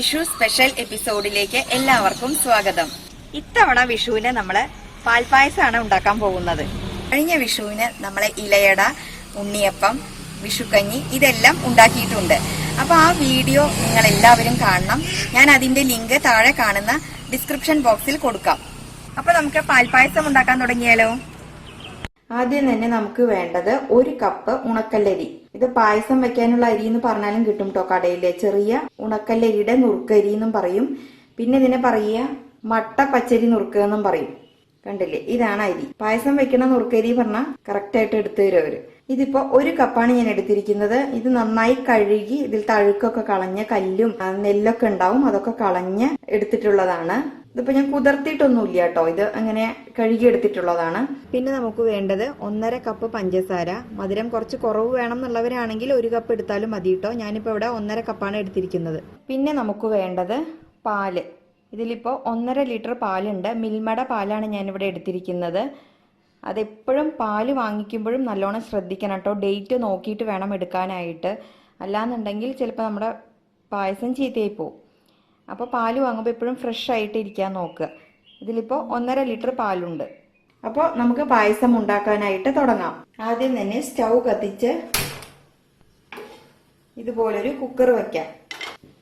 Vishu special എപ്പിസോഡിലേക്ക് എല്ലാവർക്കും സ്വാഗതം. ഇത്തവണ വിഷുവിന് നമ്മൾ പാൽപ്പായസമാണ് ഉണ്ടാക്കാൻ പോകുന്നത്. കഴിഞ്ഞ വിഷുവിന് നമ്മളെ ഇലയട ഉണ്ണിയപ്പം വിഷുക്കഞ്ഞി ഇതെല്ലാം ഉണ്ടാക്കിയിട്ടുണ്ട്. അപ്പൊ ആ വീഡിയോ നിങ്ങൾ എല്ലാവരും കാണണം. ഞാൻ അതിന്റെ ലിങ്ക് താഴെ കാണുന്ന ഡിസ്ക്രിപ്ഷൻ ബോക്സിൽ കൊടുക്കാം. അപ്പൊ നമുക്ക് പാൽപ്പായസം ഉണ്ടാക്കാൻ തുടങ്ങിയാലോ? ആദ്യം തന്നെ നമുക്ക് വേണ്ടത് ഒരു കപ്പ് ഉണക്കല്ലരി. ഇത് പായസം വെക്കാനുള്ള അരി എന്ന് പറഞ്ഞാലും കിട്ടും കേട്ടോ കടയിലെ. ചെറിയ ഉണക്കല്ലരിയുടെ നുറുക്കരി എന്നും പറയും. പിന്നെ ഇതിനെ പറയുക മട്ട പച്ചരി നുറുക്കുക എന്നും പറയും. കണ്ടില്ലേ? ഇതാണ് അരി. പായസം വെക്കണ നുറുക്കരി പറഞ്ഞാൽ കറക്റ്റ് ആയിട്ട് എടുത്തു തരും അവർ. ഇതിപ്പോ ഒരു കപ്പാണ് ഞാൻ എടുത്തിരിക്കുന്നത്. ഇത് നന്നായി കഴുകി ഇതിൽ തഴുക്കൊക്കെ കളഞ്ഞ് കല്ലും നെല്ലൊക്കെ ഉണ്ടാവും. അതൊക്കെ കളഞ്ഞ് എടുത്തിട്ടുള്ളതാണ്. ഇതിപ്പോ ഞാൻ കുതിർത്തിയിട്ടൊന്നുമില്ല കേട്ടോ. ഇത് അങ്ങനെ കഴുകിയെടുത്തിട്ടുള്ളതാണ്. പിന്നെ നമുക്ക് വേണ്ടത് ഒന്നര കപ്പ് പഞ്ചസാര. മധുരം കുറച്ച് കുറവ് വേണം എന്നുള്ളവരാണെങ്കിൽ ഒരു കപ്പ് എടുത്താലും മതി കേട്ടോ. ഞാനിപ്പോ ഇവിടെ ഒന്നര കപ്പാണ് എടുത്തിരിക്കുന്നത്. പിന്നെ നമുക്ക് വേണ്ടത് പാൽ. ഇതിലിപ്പോൾ ഒന്നര ലിറ്റർ പാലുണ്ട്. മിൽമയുടെ പാലാണ് ഞാനിവിടെ എടുത്തിരിക്കുന്നത്. അതെപ്പോഴും പാൽ വാങ്ങിക്കുമ്പോഴും നല്ലോണം ശ്രദ്ധിക്കണം കേട്ടോ. ഡേറ്റ് നോക്കിയിട്ട് വേണം എടുക്കാനായിട്ട്. അല്ലാന്നുണ്ടെങ്കിൽ ചിലപ്പോൾ നമ്മുടെ പായസം ചീത്തയായി പോവും. അപ്പോൾ പാൽ വാങ്ങുമ്പോൾ എപ്പോഴും ഫ്രഷ് ആയിട്ട് ഇരിക്കാൻ നോക്കുക ഇതിലിപ്പോൾ ഒന്നര ലിറ്റർ പാലുണ്ട്. അപ്പോൾ നമുക്ക് പായസം ഉണ്ടാക്കാനായിട്ട് തുടങ്ങാം. ആദ്യം തന്നെ സ്റ്റൗ കത്തിച്ച് ഇതുപോലൊരു കുക്കർ വെക്കാം.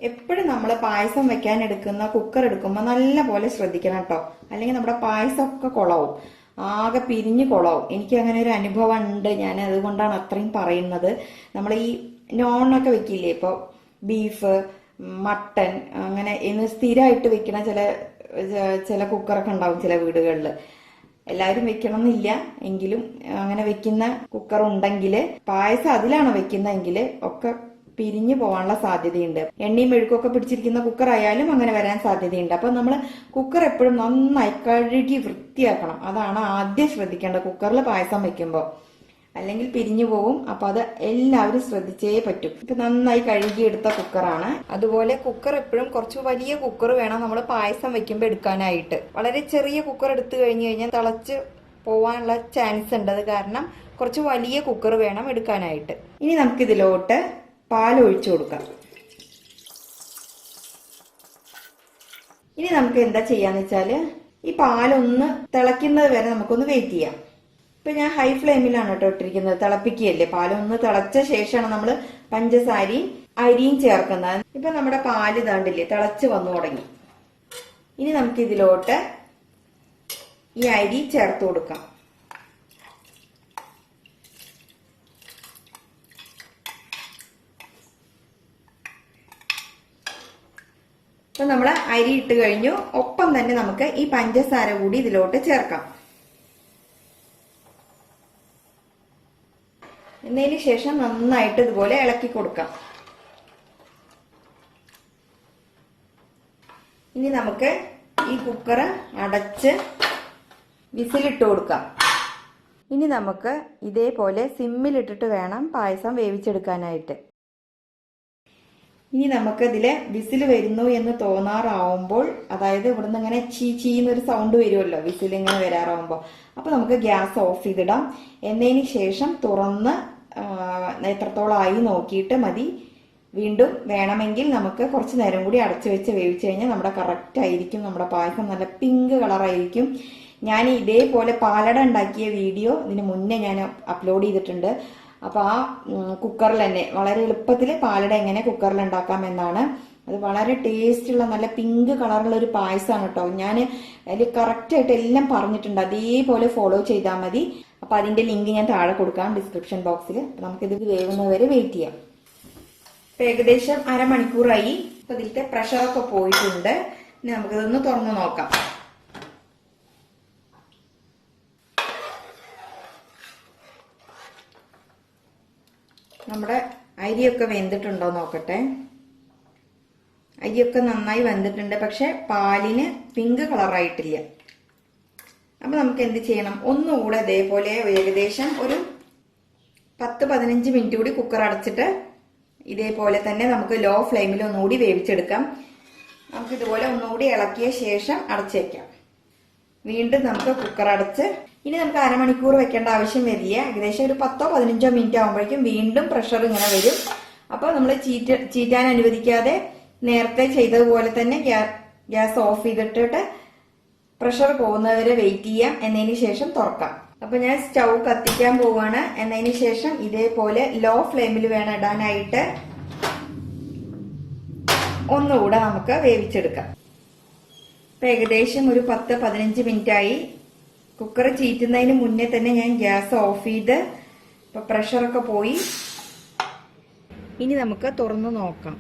എപ്പോഴും നമ്മൾ പായസം വെക്കാൻ എടുക്കുന്ന കുക്കർ എടുക്കുമ്പോൾ നല്ല പോലെ ശ്രദ്ധിക്കണം കേട്ടോ അല്ലെങ്കിൽ നമ്മുടെ പായസമൊക്കെ കുളവും. ആകെ പിരിഞ്ഞ് കുളവും. എനിക്ക് അങ്ങനെ ഒരു അനുഭവം ഉണ്ട് ഞാൻ അതുകൊണ്ടാണ് അത്രയും പറയുന്നത്. നമ്മൾ ഈ നോണൊക്കെ വെക്കില്ലേ? ഇപ്പോൾ ബീഫ് മട്ടൻ അങ്ങനെ ഇന്ന് സ്ഥിരമായിട്ട് വെക്കണ ചില ചില കുക്കറൊക്കെ ഉണ്ടാവും ചില വീടുകളിൽ എല്ലാവരും വെക്കണം എന്നില്ല എങ്കിലും അങ്ങനെ വെക്കുന്ന കുക്കർ ഉണ്ടെങ്കിൽ പായസം അതിലാണ് വെക്കുന്നതെങ്കിൽ ഒക്കെ പിരിഞ്ഞു പോകാനുള്ള സാധ്യതയുണ്ട്. എണ്ണയും മെഴുക്കൊക്കെ പിടിച്ചിരിക്കുന്ന കുക്കർ ആയാലും അങ്ങനെ വരാൻ സാധ്യതയുണ്ട്. അപ്പൊ നമ്മൾ കുക്കർ എപ്പോഴും നന്നായി കഴുകി വൃത്തിയാക്കണം. അതാണ് ആദ്യം ശ്രദ്ധിക്കേണ്ടത് കുക്കറിൽ പായസം വെക്കുമ്പോൾ അല്ലെങ്കിൽ പിരിഞ്ഞു പോവും. അപ്പൊ അത് എല്ലാവരും ശ്രദ്ധിച്ചേ പറ്റും. ഇപ്പൊ നന്നായി കഴുകിയെടുത്ത കുക്കറാണ്. അതുപോലെ കുക്കർ എപ്പോഴും കുറച്ച് വലിയ കുക്കർ വേണം നമ്മൾ പായസം വെക്കുമ്പോൾ എടുക്കാനായിട്ട്. വളരെ ചെറിയ കുക്കർ എടുത്തു കഴിഞ്ഞു കഴിഞ്ഞാൽ തിളച്ച് പോവാനുള്ള ചാൻസ് ഉണ്ട്. അത് കാരണം കുറച്ച് വലിയ കുക്കർ വേണം എടുക്കാനായിട്ട്. ഇനി നമുക്ക് ഇതിലോട്ട് പാൽ ഒഴിച്ചു കൊടുക്കാം. ഇനി നമുക്ക് എന്താ ചെയ്യാന്ന് വെച്ചാൽ ഈ പാലൊന്ന് തിളയ്ക്കുന്നത് വരെ നമുക്കൊന്ന് വെയിറ്റ് ചെയ്യാം. ഇപ്പൊ ഞാൻ ഹൈ ഫ്ലെയിമിലാണ് കേട്ടോ ഇട്ടിരിക്കുന്നത്. തിളപ്പിക്കുകയല്ലേ? ഒന്ന് തിളച്ച ശേഷമാണ് നമ്മൾ പഞ്ചസാരയും അരിയും ചേർക്കുന്നത്. ഇപ്പൊ നമ്മുടെ പാൽ ഇതാണ്ടില്ലേ തിളച്ച് വന്നു തുടങ്ങി. ഇനി നമുക്ക് ഇതിലോട്ട് ഈ അരി ചേർത്ത് കൊടുക്കാം. അപ്പൊ നമ്മൾ അരി ഇട്ട് കഴിഞ്ഞു. ഒപ്പം തന്നെ നമുക്ക് ഈ പഞ്ചസാര കൂടി ഇതിലോട്ട് ചേർക്കാം. എന്നതിന് ശേഷം നന്നായിട്ട് ഇതുപോലെ ഇളക്കി കൊടുക്കാം. ഇനി നമുക്ക് ഈ കുക്കർ അടച്ച് വിസിലിട്ട് കൊടുക്കാം. ഇനി നമുക്ക് ഇതേപോലെ സിമ്മിലിട്ടിട്ട് വേണം പായസം വേവിച്ചെടുക്കാനായിട്ട്. ഇനി നമുക്ക് വിസിൽ വരുന്നു എന്ന് തോന്നാറാവുമ്പോൾ അതായത് ഇവിടുന്ന് ഇങ്ങനെ ചീ ചീന്നൊരു സൗണ്ട് വരുമല്ലോ വിസിൽ ഇങ്ങനെ വരാറാവുമ്പോൾ. അപ്പൊ നമുക്ക് ഗ്യാസ് ഓഫ് ചെയ്തിടാം. എന്നതിന് ശേഷം തുറന്ന് എത്രത്തോളമായി നോക്കിയിട്ട് മതി. വീണ്ടും വേണമെങ്കിൽ നമുക്ക് കുറച്ച് നേരം കൂടി അടച്ചു വെച്ച് വേവിച്ച് കഴിഞ്ഞാൽ നമ്മുടെ കറക്റ്റ് ആയിരിക്കും. നമ്മുടെ പായസം നല്ല പിങ്ക് കളറായിരിക്കും ഞാൻ ഇതേപോലെ പാലട ഉണ്ടാക്കിയ വീഡിയോ ഇതിന് മുന്നേ ഞാൻ അപ്ലോഡ് ചെയ്തിട്ടുണ്ട്. അപ്പോൾ ആ കുക്കറിൽ തന്നെ വളരെ എളുപ്പത്തിൽ പാലട എങ്ങനെ കുക്കറിൽ ഉണ്ടാക്കാം എന്നാണ്. അത് വളരെ ടേസ്റ്റുള്ള നല്ല പിങ്ക് കളറുള്ള ഒരു പായസമാണ് കേട്ടോ. ഞാൻ അതിൽ കറക്റ്റായിട്ട് എല്ലാം പറഞ്ഞിട്ടുണ്ട്. അതേപോലെ ഫോളോ ചെയ്താൽ മതി. അപ്പൊ അതിന്റെ ലിങ്ക് ഞാൻ താഴെ കൊടുക്കാം ഡിസ്ക്രിപ്ഷൻ ബോക്സിൽ നമുക്കിത് വേവുന്നവരെ വെയിറ്റ് ചെയ്യാം. ഇപ്പൊ ഏകദേശം അരമണിക്കൂറായി. ഇപ്പൊ ഇതിലത്തെ പ്രഷറൊക്കെ പോയിട്ടുണ്ട്. ഇനി നമുക്കിതൊന്ന് തുറന്നു നോക്കാം. നമ്മുടെ അരിയൊക്കെ വെന്തിട്ടുണ്ടോ നോക്കട്ടെ. അരിയൊക്കെ നന്നായി വെന്തിട്ടുണ്ട്. പക്ഷെ പാലിന് പിങ്ക് കളറായിട്ടില്ല അപ്പൊ നമുക്ക് എന്ത് ചെയ്യണം? ഒന്നുകൂടെ ഇതേപോലെ ഏകദേശം ഒരു പത്ത് പതിനഞ്ച് മിനിറ്റ് കൂടി കുക്കർ അടച്ചിട്ട് ഇതേപോലെ തന്നെ നമുക്ക് ലോ ഫ്ലെയിമിൽ ഒന്നുകൂടി വേവിച്ചെടുക്കാം. നമുക്ക് ഇതുപോലെ ഒന്നുകൂടി ഇളക്കിയ ശേഷം അടച്ചേക്കാം. വീണ്ടും നമുക്ക് കുക്കർ അടച്ച് ഇനി നമുക്ക് അരമണിക്കൂർ വെക്കേണ്ട ആവശ്യം വരില്ല. ഏകദേശം ഒരു പത്തോ പതിനഞ്ചോ മിനിറ്റ് ആകുമ്പോഴേക്കും വീണ്ടും പ്രഷർ ഇങ്ങനെ വരും. അപ്പോൾ നമ്മൾ ചീറ്റ ചീറ്റാൻ അനുവദിക്കാതെ നേരത്തെ ചെയ്തതുപോലെ തന്നെ ഗ്യാസ് ഓഫ് ചെയ്തിട്ടിട്ട് പ്രഷർ പോകുന്നവരെ വെയിറ്റ് ചെയ്യാം. എന്നതിന് ശേഷം തുറക്കാം. അപ്പൊ ഞാൻ സ്റ്റൗ കത്തിക്കാൻ പോവാണ്. എന്നതിന് ശേഷം ഇതേപോലെ ലോ ഫ്ലെയിമിൽ വേണം ഇടാനായിട്ട്. ഒന്നുകൂടെ നമുക്ക് വേവിച്ചെടുക്കാം. ഇപ്പൊ ഏകദേശം ഒരു പത്ത് പതിനഞ്ച് മിനിറ്റ് ആയി. കുക്കർ ചീറ്റുന്നതിന് മുന്നേ തന്നെ ഞാൻ ഗ്യാസ് ഓഫ് ചെയ്ത് ഇപ്പൊ പ്രഷറൊക്കെ പോയി. ഇനി നമുക്ക് തുറന്നു നോക്കാം.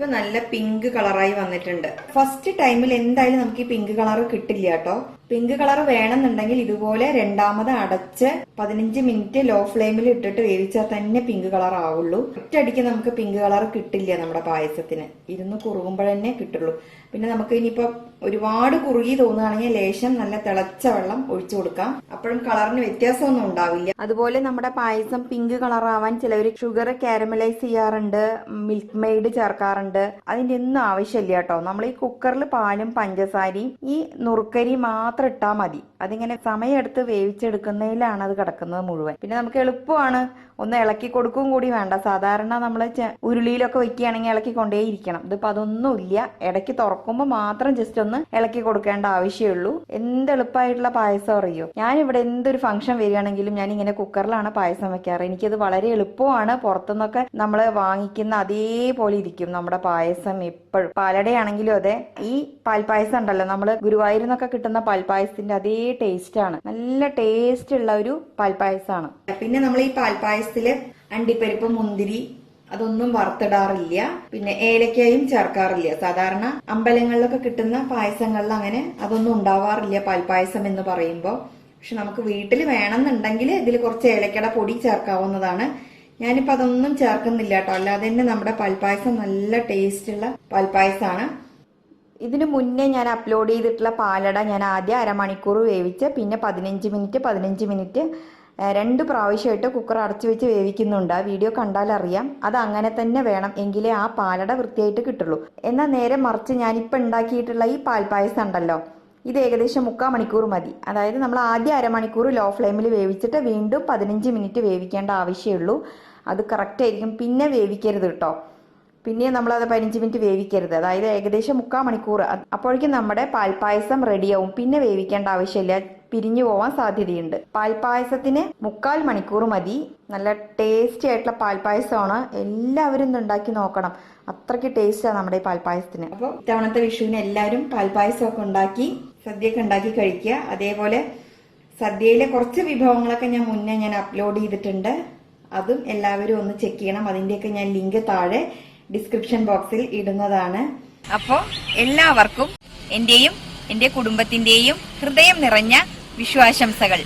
ഇപ്പൊ നല്ല പിങ്ക് കളറായി വന്നിട്ടുണ്ട്. ഫസ്റ്റ് ടൈമിൽ എന്തായാലും നമുക്ക് ഈ പിങ്ക് കളർ കിട്ടില്ല കേട്ടോ. പിങ്ക് കളർ വേണമെന്നുണ്ടെങ്കിൽ ഇതുപോലെ രണ്ടാമത് അടച്ച് പതിനഞ്ച് മിനിറ്റ് ലോ ഫ്ലെയിമിൽ ഇട്ടിട്ട് വേവിച്ചാൽ തന്നെ പിങ്ക് കളർ ആവുള്ളൂ. ഒറ്റയടിക്ക് നമുക്ക് പിങ്ക് കളർ കിട്ടില്ല നമ്മുടെ പായസത്തിന്. ഇരുന്ന് കുറുകുമ്പോഴന്നെ കിട്ടുള്ളൂ. പിന്നെ നമുക്ക് ഇനിയിപ്പോ ഒരുപാട് കുറുകി തോന്നുകയാണെങ്കിൽ ലേശം നല്ല തിളച്ച വെള്ളം ഒഴിച്ചു കൊടുക്കാം. അപ്പോഴും കളറിന് വ്യത്യാസമൊന്നും ഉണ്ടാവില്ല. അതുപോലെ നമ്മുടെ പായസം പിങ്ക് കളർ ആവാൻ ചിലവർ ഷുഗർ കാരമലൈസ് ചെയ്യാറുണ്ട് മിൽക്ക് മെയ്ഡ് ചേർക്കാറുണ്ട്. അതിന്റെ ഒന്നും ആവശ്യമില്ല കേട്ടോ. നമ്മൾ ഈ കുക്കറിൽ പാലും പഞ്ചസാരയും ഈ നുറുക്കരി മാത്രം ഇട്ടാൽ മതി. അതിങ്ങനെ സമയമെടുത്ത് വേവിച്ചെടുക്കുന്നതിലാണ് അത് കിടക്കുന്നത് മുഴുവൻ. പിന്നെ നമുക്ക് എളുപ്പമാണ് ഒന്ന് ഇളക്കി കൊടുക്കും കൂടി വേണ്ട. സാധാരണ നമ്മൾ ഉരുളിയിലൊക്കെ വെക്കുകയാണെങ്കിൽ ഇളക്കി കൊണ്ടേ ഇരിക്കണം ഇതിപ്പോ അതൊന്നുമില്ല. ഇടയ്ക്ക് തുറക്കുമ്പോൾ മാത്രം ജസ്റ്റ് ഒന്ന് ഇളക്കി കൊടുക്കേണ്ട ആവശ്യമുള്ളൂ. എന്ത് എളുപ്പമായിട്ടുള്ള പായസം അറിയോ? ഞാൻ ഇവിടെ എന്തൊരു ഫംഗ്ഷൻ വരികയാണെങ്കിലും ഞാൻ ഇങ്ങനെ കുക്കറിലാണ് പായസം വെക്കാറ്. എനിക്കത് വളരെ എളുപ്പമാണ്. പുറത്തുനിന്നൊക്കെ നമ്മൾ വാങ്ങിക്കുന്ന അതേപോലെ ഇരിക്കും നമ്മുടെ പായസം എപ്പോഴും. പാലടയാണെങ്കിലും അതെ. ഈ പാൽപ്പായസം ഉണ്ടല്ലോ. നമ്മൾ ഗുരുവായൂരിൽ നിന്നൊക്കെ കിട്ടുന്ന പാൽപ്പായസത്തിന്റെ അതേ ടേസ്റ്റ് ആണ്. നല്ല ടേസ്റ്റ് ഉള്ള ഒരു പാൽപ്പായസമാണ് പിന്നെ നമ്മൾ ഈ പാൽപ്പായസത്തിൽ അണ്ടിപ്പരിപ്പ് മുന്തിരി അതൊന്നും വറുത്തിടാറില്ല. പിന്നെ ഏലക്കായും ചേർക്കാറില്ല. സാധാരണ അമ്പലങ്ങളിലൊക്കെ കിട്ടുന്ന പായസങ്ങളിൽ അങ്ങനെ അതൊന്നും ഉണ്ടാവാറില്ല പാൽപ്പായസം എന്ന് പറയുമ്പോൾ പക്ഷെ നമുക്ക് വീട്ടിൽ വേണമെന്നുണ്ടെങ്കിൽ ഇതിൽ കുറച്ച് ഏലക്കയുടെ പൊടി ചേർക്കാവുന്നതാണ്. ഞാനിപ്പോ അതൊന്നും ചേർക്കുന്നില്ല കേട്ടോ. അല്ലാതെ തന്നെ നമ്മുടെ പാൽപ്പായസം നല്ല ടേസ്റ്റ് ഉള്ള പാൽപ്പായസമാണ് ഇതിനു മുന്നേ ഞാൻ അപ്ലോഡ് ചെയ്തിട്ടുള്ള പാലട ഞാൻ ആദ്യം അരമണിക്കൂർ വേവിച്ച് പിന്നെ പതിനഞ്ച് മിനിറ്റ് പതിനഞ്ച് മിനിറ്റ് രണ്ട് പ്രാവശ്യമായിട്ട് കുക്കർ അടച്ചു വെച്ച് വേവിക്കുന്നുണ്ട്. ആ വീഡിയോ കണ്ടാൽ അറിയാം അത് അങ്ങനെ തന്നെ വേണം എങ്കിലേ ആ പാലട വൃത്തിയായിട്ട് കിട്ടുള്ളൂ. എന്നാൽ നേരെ മറിച്ച് ഞാനിപ്പോൾ ഉണ്ടാക്കിയിട്ടുള്ള ഈ പാൽപ്പായസം ഉണ്ടല്ലോ ഇത് ഏകദേശം മുക്കാൽ മണിക്കൂർ മതി. അതായത് നമ്മൾ ആദ്യം അരമണിക്കൂർ ലോ ഫ്ലെയിമിൽ വേവിച്ചിട്ട് വീണ്ടും പതിനഞ്ച് മിനിറ്റ് വേവിക്കേണ്ട ആവശ്യമുള്ളൂ. അത് കറക്റ്റായിരിക്കും പിന്നെ വേവിക്കരുത് കേട്ടോ. പിന്നെ നമ്മളത് പതിനഞ്ച് മിനിറ്റ് വേവിക്കരുത്. അതായത് ഏകദേശം മുക്കാൽ മണിക്കൂർ. അപ്പോഴേക്കും നമ്മുടെ പാൽപ്പായസം റെഡിയാവും. പിന്നെ വേവിക്കേണ്ട ആവശ്യമില്ല. പിരിഞ്ഞു പോവാൻ സാധ്യതയുണ്ട്. പാൽപ്പായസത്തിന് മുക്കാൽ മണിക്കൂർ മതി. നല്ല ടേസ്റ്റി ആയിട്ടുള്ള പാൽപ്പായസമാണ്. എല്ലാവരും ഉണ്ടാക്കി നോക്കണം. അത്രയ്ക്ക് ടേസ്റ്റാണ് നമ്മുടെ ഈ പാൽപ്പായസത്തിന്. അപ്പോൾ ഇത്തവണത്തെ വിഷുവിന് എല്ലാവരും പാൽപ്പായസമൊക്കെ ഉണ്ടാക്കി സദ്യയൊക്കെ ഉണ്ടാക്കി കഴിക്കുക. അതേപോലെ സദ്യയിലെ കുറച്ച് വിഭവങ്ങളൊക്കെ ഞാൻ മുന്നേ ഞാൻ അപ്ലോഡ് ചെയ്തിട്ടുണ്ട്. അതും എല്ലാവരും ഒന്ന് ചെക്ക് ചെയ്യണം. അതിന്റെയൊക്കെ ഞാൻ ലിങ്ക് താഴെ ഡിസ്ക്രിപ്ഷൻ ബോക്സിൽ ഇടുന്നതാണ്. അപ്പോൾ എല്ലാവർക്കും എന്റെയും എന്റെ കുടുംബത്തിന്റെയും ഹൃദയം നിറഞ്ഞ വിശ്വാശംസകൾ.